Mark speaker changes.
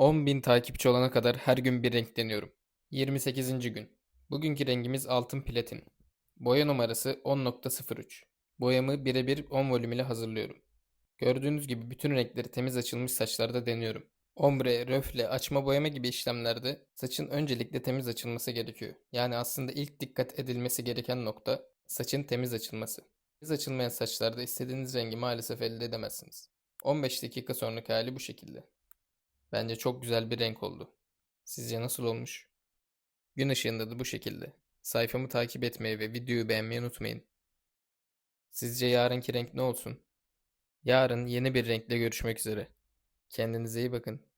Speaker 1: 10.000 takipçi olana kadar her gün bir renk deniyorum. 28. gün. Bugünkü rengimiz altın platin. Boya numarası 10.03. Boyamı birebir 10 volüm ile hazırlıyorum. Gördüğünüz gibi bütün renkleri temiz açılmış saçlarda deniyorum. Ombre, röfle, açma boyama gibi işlemlerde saçın öncelikle temiz açılması gerekiyor. Yani aslında ilk dikkat edilmesi gereken nokta saçın temiz açılması. Temiz açılmayan saçlarda istediğiniz rengi maalesef elde edemezsiniz. 15 dakika sonraki hali bu şekilde. Bence çok güzel bir renk oldu. Sizce nasıl olmuş? Gün ışığında da bu şekilde. Sayfamı takip etmeyi ve videoyu beğenmeyi unutmayın. Sizce yarınki renk ne olsun? Yarın yeni bir renkle görüşmek üzere. Kendinize iyi bakın.